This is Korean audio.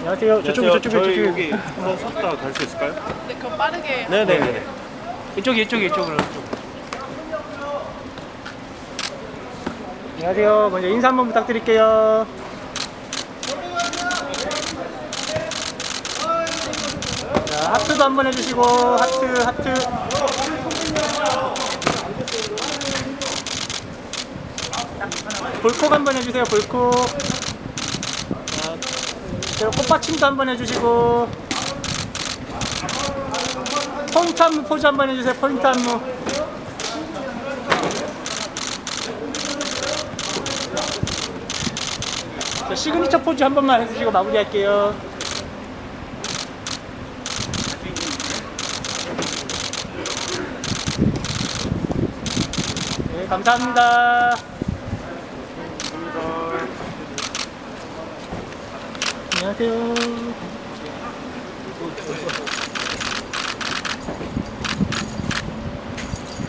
안녕하세요. 저쪽에 안녕하세요. 저쪽에 저희. 여기 한번 섰다 갈 수 있을까요? 근데 그럼 빠르게 네네네. 이쪽이 이쪽이 이쪽으로. 이쪽. 안녕하세요. 먼저 인사 한번 부탁드릴게요. 자, 하트도 한번 해주시고 하트 하트. 볼콕 한번 해주세요. 볼콕. 자, 그리고 꽃받침도 한번 해주시고 포인트 안무 포즈 한번 해주세요. 포인트 안무. 자, 시그니처 포즈 한 번만 해주시고 마무리할게요. 네, 감사합니다. 안녕하세요.